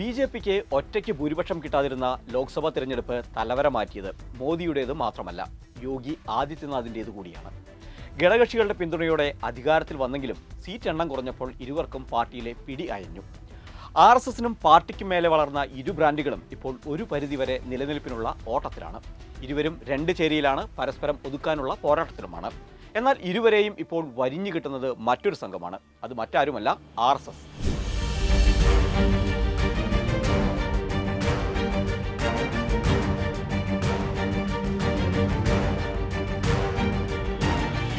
B J പിക്ക് ഒറ്റയ്ക്ക് ഭൂരിപക്ഷം കിട്ടാതിരുന്ന ലോക്സഭാ തിരഞ്ഞെടുപ്പ് തലവര മാറ്റിയത് മോദിയുടേത് മാത്രമല്ല യോഗി ആദിത്യനാഥിന്റേത് കൂടിയാണ്. ഘടകകക്ഷികളുടെ പിന്തുണയോടെ അധികാരത്തിൽ വന്നെങ്കിലും സീറ്റ് എണ്ണം കുറഞ്ഞപ്പോൾ ഇരുവർക്കും പാർട്ടിയിലെ പിടി അയഞ്ഞു. ആർ എസ് എസിനും പാർട്ടിക്കും മേലെ വളർന്ന ഇരു ബ്രാൻഡുകളും ഇപ്പോൾ ഒരു പരിധിവരെ നിലനിൽപ്പിനുള്ള ഓട്ടത്തിലാണ്. ഇരുവരും രണ്ട് ചേരിയിലാണ് പരസ്പരം ഒതുക്കാനുള്ള പോരാട്ടത്തിലുമാണ്. എന്നാൽ ഇരുവരെയും ഇപ്പോൾ വരിഞ്ഞു കിട്ടുന്നത് മറ്റൊരു സംഘമാണ് അത് മറ്റാരുമല്ല ആർ എസ് എസ്.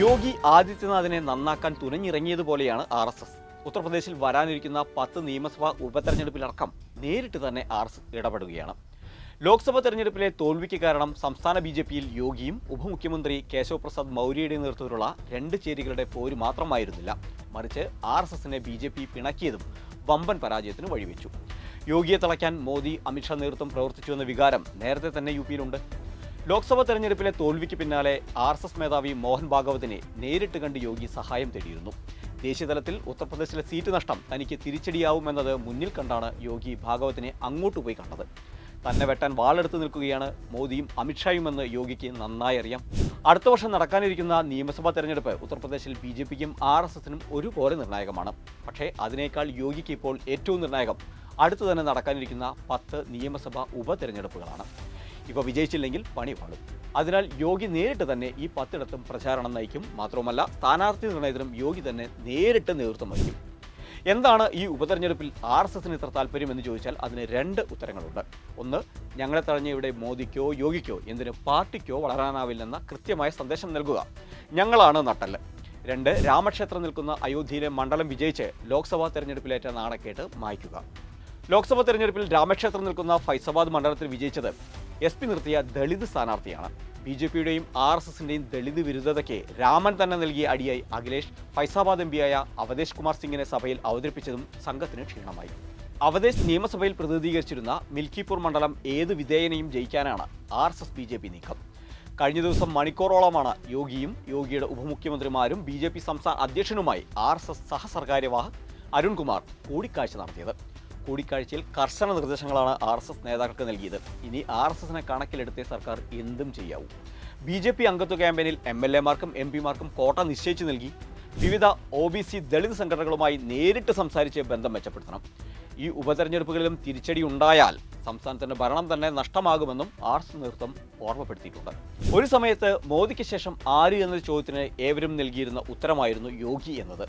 യോഗി ആദിത്യനാഥിനെ നന്നാക്കാൻ തുനഞ്ഞിറങ്ങിയതുപോലെയാണ് ആർ എസ് എസ്. ഉത്തർപ്രദേശിൽ വരാനിരിക്കുന്ന പത്ത് നിയമസഭാ ഉപതെരഞ്ഞെടുപ്പിലടക്കം നേരിട്ട് തന്നെ ആർ എസ് എസ് ഇടപെടുകയാണ്. ലോക്സഭാ തെരഞ്ഞെടുപ്പിലെ തോൽവിക്ക് കാരണം സംസ്ഥാന ബി ജെ പിയിൽ യോഗിയും ഉപമുഖ്യമന്ത്രി കേശവ പ്രസാദ് മൗര്യയുടെ നേതൃത്വത്തിലുള്ള രണ്ട് ചേരികളുടെ പോര് മാത്രമായിരുന്നില്ല. മറിച്ച് ആർ എസ് എസിനെ ബി ജെ പി പിണക്കിയതും വമ്പൻ പരാജയത്തിന് വഴിവെച്ചു. യോഗിയെ തളയ്ക്കാൻ മോദി അമിത്ഷാ നേതൃത്വം പ്രവർത്തിച്ചുവെന്ന വികാരം നേരത്തെ തന്നെ യു പിയിലുണ്ട് ലോക്സഭാ തെരഞ്ഞെടുപ്പിലെ തോൽവിക്ക് പിന്നാലെ ആർ എസ് എസ് മേധാവി മോഹൻ ഭാഗവതിനെ നേരിട്ട് കണ്ട് യോഗി സഹായം തേടിയിരുന്നു. ദേശീയതലത്തിൽ ഉത്തർപ്രദേശിലെ സീറ്റ് നഷ്ടം തനിക്ക് തിരിച്ചടിയാവുമെന്നത് മുന്നിൽ കണ്ടാണ് യോഗി ഭാഗവതിനെ അങ്ങോട്ട് പോയി കണ്ടത്. തന്നെ വെട്ടാൻ വാളെടുത്ത് നിൽക്കുകയാണ് മോദിയും അമിത്ഷായുമെന്ന് യോഗിക്ക് നന്നായി അറിയാം. അടുത്ത വർഷം നടക്കാനിരിക്കുന്ന നിയമസഭാ തെരഞ്ഞെടുപ്പ് ഉത്തർപ്രദേശിൽ ബി ജെ പിക്കും ആർ എസ് എസിനും ഒരുപോലെ നിർണായകമാണ്. പക്ഷേ അതിനേക്കാൾ യോഗിക്ക് ഇപ്പോൾ ഏറ്റവും നിർണായകം അടുത്തു തന്നെ നടക്കാനിരിക്കുന്ന പത്ത് നിയമസഭാ ഉപതെരഞ്ഞെടുപ്പുകളാണ്. ഇവ വിജയിച്ചില്ലെങ്കിൽ പണി പാടും അതിനാൽ യോഗി നേരിട്ട് തന്നെ ഈ പത്തിടത്തും പ്രചാരണം നയിക്കും. മാത്രവുമല്ല സ്ഥാനാർത്ഥി നിർണയത്തിനും യോഗി തന്നെ നേരിട്ട് നേതൃത്വം വഹിക്കും. എന്താണ് ഈ ഉപതെരഞ്ഞെടുപ്പിൽ ആർ എസ് എസിന് ഇത്ര താല്പര്യം എന്ന് ചോദിച്ചാൽ അതിന് രണ്ട് ഉത്തരങ്ങളുണ്ട്. ഒന്ന് ഞങ്ങളെ തഴഞ്ഞ ഇവിടെ മോദിക്കോ യോഗിക്കോ എന്തിന് പാർട്ടിക്കോ വളരാനാവില്ലെന്ന കൃത്യമായ സന്ദേശം നൽകുക. ഞങ്ങളാണ് നട്ടൽ രണ്ട് രാമക്ഷേത്രം നിൽക്കുന്ന അയോധ്യയിലെ മണ്ഡലം വിജയിച്ച് ലോക്സഭാ തെരഞ്ഞെടുപ്പിലേറ്റ നാണക്കേട്ട് മായ്ക്കുക. ലോക്സഭാ തെരഞ്ഞെടുപ്പിൽ രാമക്ഷേത്രം നിൽക്കുന്ന ഫൈസാബാദ് മണ്ഡലത്തിൽ വിജയിച്ചത് എസ് പി നിർത്തിയ ദളിത് സ്ഥാനാർത്ഥിയാണ്. ബി ജെ പിയുടെയും ആർ എസ് എസിന്റെയും ദളിത് വിരുദ്ധതയ്ക്ക് രാമൻ തന്നെ നൽകിയ അടിയായി അഖിലേഷ്. ഫൈസാബാദ് എം പിയായ അവധേഷ് കുമാർ സിംഗിനെ സഭയിൽ അവതരിപ്പിച്ചതും സംഘത്തിന് ക്ഷീണമായി. അവധേഷ് നിയമസഭയിൽ പ്രതിനിധീകരിച്ചിരുന്ന മിൽക്കിപൂർ മണ്ഡലം ഏത് വിധേയനെയും ജയിക്കാനാണ് R S S B J P നീക്കം. കഴിഞ്ഞ ദിവസം മണിക്കൂറോളമാണ് യോഗിയും യോഗിയുടെ ഉപമുഖ്യമന്ത്രിമാരും ബി ജെ പി സംസ്ഥാന അധ്യക്ഷനുമായി R S S Sahsarkaryavah Arunkumar കൂടിക്കാഴ്ച നടത്തിയത്. കൂടിക്കാഴ്ചയിൽ കർശന നിർദ്ദേശങ്ങളാണ് ആർ എസ് എസ് നേതാക്കൾക്ക് നൽകിയത്. ഇനി ആർ എസ് എസിനെ കണക്കിലെടുത്തേ സർക്കാർ എന്തും ചെയ്യാവൂ. ബി ജെ പി അംഗത്വ ക്യാമ്പയിനിൽ എം എൽ എമാർക്കും എം പിമാർക്കും കോട്ട നിശ്ചയിച്ചു നൽകി. വിവിധ ഒ ബി സി ദളിത് സംഘടനകളുമായി നേരിട്ട് സംസാരിച്ച് ബന്ധം മെച്ചപ്പെടുത്തണം. ഈ ഉപതെരഞ്ഞെടുപ്പുകളിലും തിരിച്ചടി ഉണ്ടായാൽ സംസ്ഥാനത്തിന്റെ ഭരണം തന്നെ നഷ്ടമാകുമെന്നും ആർ എസ് നേതൃത്വം ഓർമ്മപ്പെടുത്തിയിട്ടുണ്ട്. ഒരു സമയത്ത് മോദിക്ക് ശേഷം ആര് എന്ന ചോദ്യത്തിന് ഏവരും നൽകിയിരുന്ന ഉത്തരമായിരുന്നു യോഗി എന്നത്.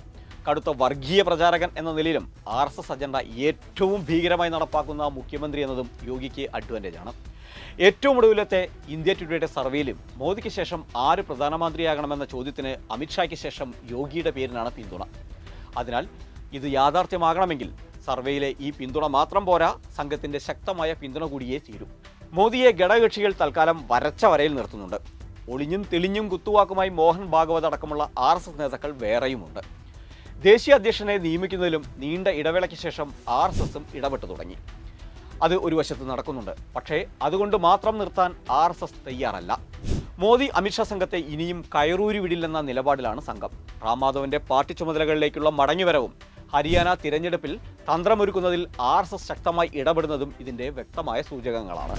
കടുത്ത വർഗീയ പ്രചാരകൻ എന്ന നിലയിലും ആർ എസ് എസ് അജണ്ട ഏറ്റവും ഭീകരമായി നടപ്പാക്കുന്ന മുഖ്യമന്ത്രി എന്നതും യോഗിക്ക് അഡ്വാന്റേജ് ആണ്. ഏറ്റവും ഒടുവിലത്തെ ഇന്ത്യ ടുഡേയുടെ സർവേയിലും മോദിക്ക് ശേഷം ആര് പ്രധാനമന്ത്രിയാകണമെന്ന ചോദ്യത്തിന് അമിത്ഷായ്ക്ക് ശേഷം യോഗിയുടെ പേരിനാണ് പിന്തുണ. അതിനാൽ ഇത് യാഥാർത്ഥ്യമാകണമെങ്കിൽ സർവേയിലെ ഈ പിന്തുണ മാത്രം പോരാ സംഘത്തിന്റെ ശക്തമായ പിന്തുണ കൂടിയേ തീരൂ. മോദിയെ ഘടകകക്ഷികൾ തൽക്കാലം വരച്ച വരയിൽ നിർത്തുന്നുണ്ട്. ഒളിഞ്ഞും തെളിഞ്ഞും കുത്തുവാക്കുമായി മോഹൻ ഭാഗവത് അടക്കമുള്ള ആർ നേതാക്കൾ വേറെയുമുണ്ട്. ദേശീയ അധ്യക്ഷനെ നിയമിക്കുന്നതിലും നീണ്ട ഇടവേളയ്ക്ക് ശേഷം ആർ എസ് എസും ഇടപെട്ടു തുടങ്ങി. അത് ഒരു വശത്ത് നടക്കുന്നുണ്ട്. പക്ഷേ അതുകൊണ്ട് മാത്രം നിർത്താൻ ആർ എസ് എസ് തയ്യാറല്ല. മോദി അമിത്ഷാ സംഘത്തെ ഇനിയും കയറൂരി വിടില്ലെന്ന നിലപാടിലാണ് സംഘം. റാംമാധവന്റെ പാർട്ടി ചുമതലകളിലേക്കുള്ള മടങ്ങിവരവും ഹരിയാന തിരഞ്ഞെടുപ്പിൽ തന്ത്രമൊരുക്കുന്നതിൽ ആർ എസ് എസ് ശക്തമായി ഇടപെടുന്നതും ഇതിന്റെ വ്യക്തമായ സൂചകങ്ങളാണ്.